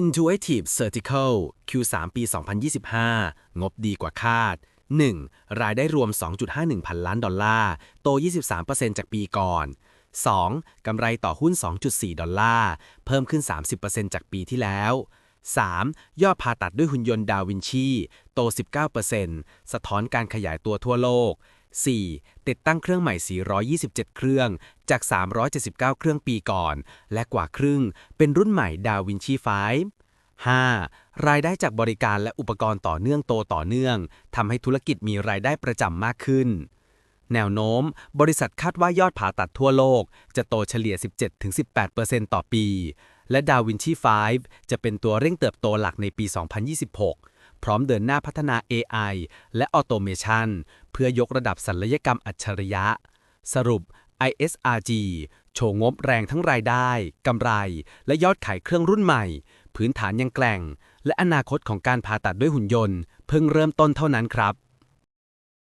Intuitive Surgical Q3 ปี 2025 งบดีกว่าคาด 1. รายได้รวม 2.51 พันล้านดอลลาร์ โต 23%จากปีก่อน 2. กำไรต่อหุ้น 2.4 ดอลลาร์ เพิ่มขึ้น 30%จากปีที่แล้ว 3. ยอดผ่าตัดด้วยหุ่นยนต์ดาวินชี โต 19%สะท้อนการขยายตัวทั่วโลก 4. ติดตั้งเครื่องใหม่ 427 เครื่อง จาก 379 เครื่องปีก่อน และกว่าครึ่ง เป็นรุ่นใหม่ดาวินชี5 5. รายได้จากบริการและอุปกรณ์ต่อเนื่องโตต่อเนื่อง ทำให้ธุรกิจมีรายได้ประจำมากขึ้น แนวโน้ม บริษัทคาดว่ายอดผ่าตัดทั่วโลก จะโตเฉลี่ย 17-18%ต่อปี และดาวินชี 5 จะเป็นตัวเร่งเติบโตหลักในปี 2026 พร้อมเดินหน้าพัฒนา AI และออโตเมชันเพื่อยกระดับศัลยกรรมอัจฉริยะ สรุป ISRG โชว์งบแรงทั้งรายได้ กำไร และยอดขายเครื่องรุ่นใหม่ พื้นฐานยังแกร่ง และอนาคตของการผ่าตัดด้วยหุ่นยนต์ เพิ่งเริ่มต้นเท่านั้นครับ